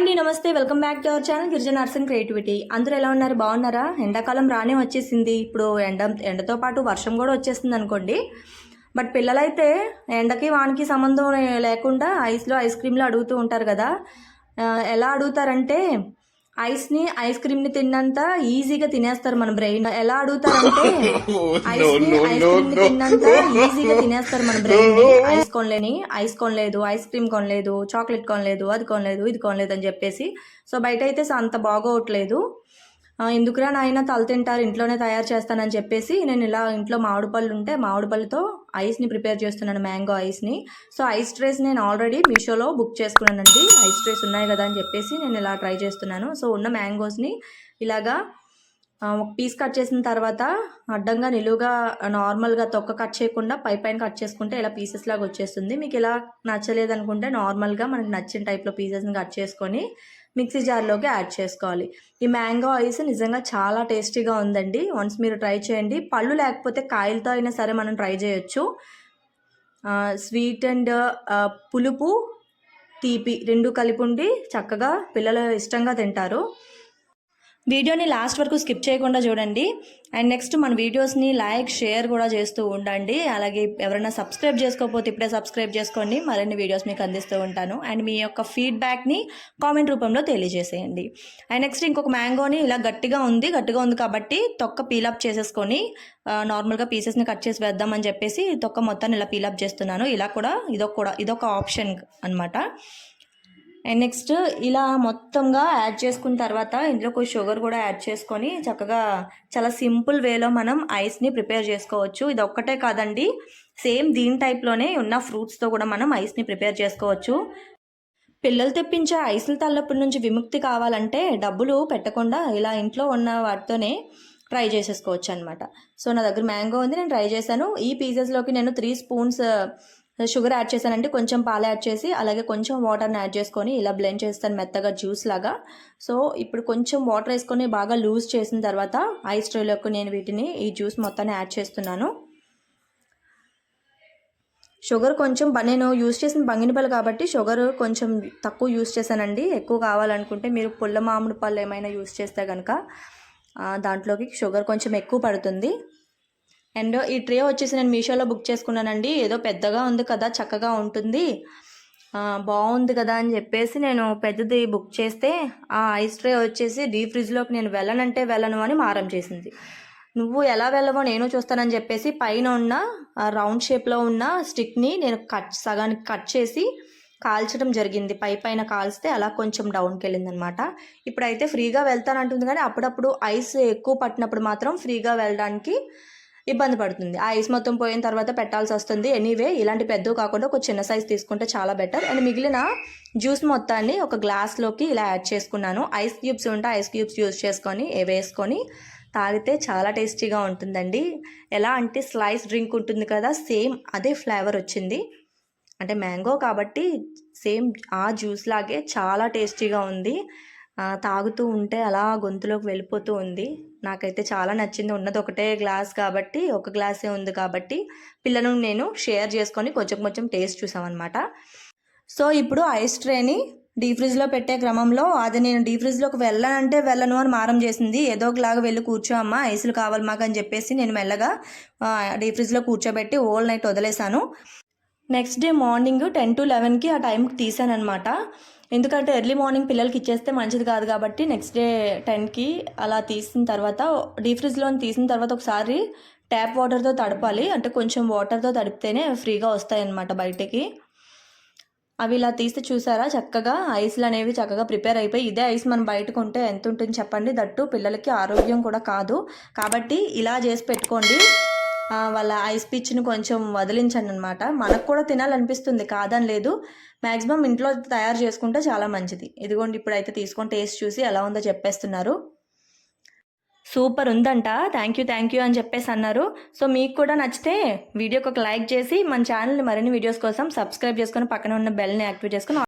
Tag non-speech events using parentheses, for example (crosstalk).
అండి నమస్తే. Welcome back to our channel గిరిజన నర్సింగ్ క్రియేటివిటీ. అందరూ ఎలా ఉన్నారు? బాగున్నారా? ఎండాకాలం రానే వచ్చేసింది. ఇప్పుడు ఎండ ఎండతో పాటు వర్షం కూడా వచ్చేసింది అనుకోండి. బట్ పిల్లలైతే ఎండకి వానికి సంబంధం లేకుండా ఐస్లో ఐస్ క్రీమ్లు అడుగుతూ ఉంటారు కదా. ఎలా అడుగుతారంటే ఐస్ని ఐస్ క్రీమ్ని తిన్నంత ఈజీగా తినేస్తారు మన బ్రెయిన్. ఎలా అడుగుతారంటే (laughs) ఐస్ని ఐస్ క్రీమ్ని తిన్నంత ఈజీగా తినేస్తారు మన బ్రెయిన్ని ఐస్ కొనలేని ఐస్ కొనలేదు ఐస్ క్రీమ్ కొనలేదు చాక్లెట్ కొనలేదు అది కొనలేదు ఇది కొనలేదు అని చెప్పేసి. సో బయట అయితే అంత బాగోవట్లేదు ఎందుకురా నాయన తల తింటారు ఇంట్లోనే తయారు చేస్తానని చెప్పేసి నేను ఇలా ఇంట్లో మామిడి పళ్ళు ఉంటే మామిడి పళ్ళుతో ఐస్ని ప్రిపేర్ చేస్తున్నాను మ్యాంగో ఐస్ని సో ఐస్ ట్రేస్ నేను ఆల్రెడీ మీషోలో బుక్ చేసుకున్నానండి. ఐస్ ట్రేస్ ఉన్నాయి కదా అని చెప్పేసి నేను ఇలా ట్రై చేస్తున్నాను. సో ఉన్న మ్యాంగోస్ని ఇలాగా పీస్ కట్ చేసిన తర్వాత అడ్డంగా నిలువుగా నార్మల్గా తొక్క కట్ చేయకుండా పై పైన కట్ చేసుకుంటే ఇలా పీసెస్ లాగా వచ్చేస్తుంది. మీకు ఇలా నచ్చలేదు అనుకుంటే నార్మల్గా మనకు నచ్చిన టైప్లో పీసెస్ని కట్ చేసుకొని మిక్సీ జార్లోకి యాడ్ చేసుకోవాలి. ఈ మ్యాంగో ఐస్ నిజంగా చాలా టేస్టీగా ఉందండి. వన్స్ మీరు ట్రై చేయండి. పళ్ళు లేకపోతే కాయలతో అయినా సరే మనం ట్రై చేయొచ్చు. స్వీట్ అండ్ పులుపు తీపి రెండు కలిపి ఉండి చక్కగా పిల్లలు ఇష్టంగా తింటారు. వీడియోని లాస్ట్ వరకు స్కిప్ చేయకుండా చూడండి. అండ్ నెక్స్ట్ మన వీడియోస్ని లైక్ షేర్ కూడా చేస్తూ ఉండండి. అలాగే ఎవరైనా సబ్స్క్రైబ్ చేసుకోకపోతే ఇప్పుడే సబ్స్క్రైబ్ చేసుకోండి. మరిన్ని వీడియోస్ మీకు అందిస్తూ ఉంటాను. అండ్ మీ యొక్క ఫీడ్బ్యాక్ని కామెంట్ రూపంలో తెలియజేసేయండి. అండ్ నెక్స్ట్ ఇంకొక మ్యాంగోని ఇలా గట్టిగా ఉంది గట్టిగా ఉంది కాబట్టి తొక్క పీలప్ చేసేసుకొని నార్మల్గా పీసెస్ని కట్ చేసి వేద్దామని చెప్పేసి తొక్క మొత్తాన్ని ఇలా పీలప్ చేస్తున్నాను. ఇలా కూడా ఇదొక కూడా ఇదొక ఆప్షన్ అనమాట నెక్స్ట్ ఇలా మొత్తంగా యాడ్ చేసుకున్న తర్వాత ఇందులో కొంచెం షుగర్ కూడా యాడ్ చేసుకొని చక్కగా చాలా సింపుల్ వేలో మనం ఐస్ని ప్రిపేర్ చేసుకోవచ్చు. ఇది ఒక్కటే కాదండి. సేమ్ దీని టైప్లోనే ఉన్న ఫ్రూట్స్తో కూడా మనం ఐస్ని ప్రిపేర్ చేసుకోవచ్చు. పిల్లలు తెప్పించే ఐసుల తల్లప్పటి నుంచి విముక్తి కావాలంటే డబ్బులు పెట్టకుండా ఇలా ఇంట్లో ఉన్న వాటితోనే ట్రై చేసేసుకోవచ్చు అనమాట సో నా దగ్గర మ్యాంగో ఉంది నేను ట్రై చేశాను. ఈ పీసెస్లోకి నేను త్రీ స్పూన్స్ షుగర్ యాడ్ చేశానంటే కొంచెం పాలు యాడ్ చేసి అలాగే కొంచెం వాటర్ని యాడ్ చేసుకొని ఇలా బ్లెండ్ చేస్తాను మెత్తగా జ్యూస్ లాగా. సో ఇప్పుడు కొంచెం వాటర్ వేసుకొని బాగా లూజ్ చేసిన తర్వాత ఐస్ ట్రేలోకి నేను వీటిని ఈ జ్యూస్ మొత్తాన్ని యాడ్ చేస్తున్నాను. షుగర్ కొంచెం నేను యూస్ చేసిన బంగినపల్లి కాబట్టి షుగర్ కొంచెం తక్కువ యూస్ చేశానండి. ఎక్కువ కావాలనుకుంటే మీరు పుల్ల మామిడి పళ్ళు ఏమైనా యూస్ చేస్తే కనుక దాంట్లోకి షుగర్ కొంచెం ఎక్కువ పడుతుంది. అండ్ ఈ ట్రే వచ్చేసి నేను మీషోలో బుక్ చేసుకున్నానండి. ఏదో పెద్దగా ఉంది కదా చక్కగా ఉంటుంది. బాగుంది కదా అని చెప్పేసి నేను పెద్దది బుక్ చేస్తే ఆ ఐస్ ట్రే వచ్చేసి డీప్ ఫ్రిడ్జ్లోకి నేను వెళ్ళనంటే వెళ్ళను అని మారం చేసింది. నువ్వు ఎలా వెళ్ళవో నేను చూస్తానని చెప్పేసి పైన ఉన్న ఆ రౌండ్ షేప్లో ఉన్న స్టిక్ని నేను కట్ సగానికి కట్ చేసి కాల్చడం జరిగింది. పై పైన కాల్స్తే అలా కొంచెం డౌన్కి వెళ్ళిందనమాట. ఇప్పుడైతే ఫ్రీగా వెళ్తానంటుంది కానీ అప్పుడప్పుడు ఐస్ ఎక్కువ పట్టినప్పుడు మాత్రం ఫ్రీగా వెళ్ళడానికి ఇబ్బంది పడుతుంది. ఆ ఐస్ మొత్తం పోయిన తర్వాత పెట్టాల్సి వస్తుంది. ఎనీవే ఇలాంటి పెద్దవి కాకుండా ఒక చిన్న సైజ్ తీసుకుంటే చాలా బెటర్ అండ్ మిగిలిన జ్యూస్ మొత్తాన్ని ఒక గ్లాస్లోకి ఇలా యాడ్ చేసుకున్నాను. ఐస్ క్యూబ్స్ ఉంటే ఐస్ క్యూబ్స్ యూస్ చేసుకొని వేసుకొని తాగితే చాలా టేస్టీగా ఉంటుందండి. ఎలా అంటే స్లైస్ డ్రింక్ ఉంటుంది కదా సేమ్ అదే ఫ్లేవర్ వచ్చింది. అంటే మ్యాంగో కాబట్టి సేమ్ ఆ జ్యూస్ లాగే చాలా టేస్టీగా ఉంది. తాగుతూ ఉంటే అలా గొంతులోకి వెళ్ళిపోతూ ఉంది. నాకైతే చాలా నచ్చింది. ఉన్నది ఒకటే గ్లాస్ కాబట్టి ఒక గ్లాసే ఉంది కాబట్టి పిల్లలను నేను షేర్ చేసుకొని కొంచెం కొంచెం టేస్ట్ చూసామన్నమాట. సో ఇప్పుడు ఐస్ ట్రేని డీ ఫ్రిడ్జ్లో పెట్టే క్రమంలో అది నేను డీ ఫ్రిడ్జ్లోకి వెళ్ళనంటే వెళ్ళను అని మారం చేసింది. ఏదో ఒకలాగా వెళ్ళి కూర్చో అమ్మ ఐసులు కావాలి మాకు అని చెప్పేసి నేను మెల్లగా డీ ఫ్రిడ్జ్లో కూర్చోబెట్టి ఓల్ నైట్ వదిలేశాను. Next day morning ten to లెవెన్కి ఆ టైంకి తీసాను అనమాట ఎందుకంటే ఎర్లీ మార్నింగ్ పిల్లలకి ఇచ్చేస్తే మంచిది కాదు కాబట్టి నెక్స్ట్ డే టెన్కి అలా తీసిన తర్వాత డీ ఫ్రిడ్జ్లో తీసిన తర్వాత ఒకసారి ట్యాప్ వాటర్తో తడపాలి. అంటే కొంచెం వాటర్తో తడిపితేనే ఫ్రీగా వస్తాయి అన్నమాట బయటికి. అవి ఇలా తీస్తే చూసారా? చక్కగా ఐస్లు అనేవి చక్కగా ప్రిపేర్ అయిపోయి ఇదే ఐస్ మనం బయట కొంటే ఎంత ఉంటుంది చెప్పండి. దట్టు పిల్లలకి ఆరోగ్యం కూడా కాదు. కాబట్టి ఇలా చేసి పెట్టుకోండి. వాళ్ళ ఐస్ పిచ్ని కొంచెం వదిలించండి అనమాట మనకు కూడా తినాలనిపిస్తుంది కాదని లేదు. మ్యాక్సిమం ఇంట్లో తయారు చేసుకుంటే చాలా మంచిది. ఇదిగోండి ఇప్పుడైతే తీసుకొని టేస్ట్ చూసి ఎలా ఉందో చెప్పేస్తున్నారు. సూపర్ ఉందంట. థ్యాంక్ యూ థ్యాంక్ యూ అని చెప్పేసి అన్నారు. సో మీకు కూడా నచ్చితే వీడియోకి ఒక లైక్ చేసి మన ఛానల్ని మరిన్ని వీడియోస్ కోసం సబ్స్క్రైబ్ చేసుకొని పక్కన ఉన్న బెల్ని యాక్టివేట్ చేసుకొని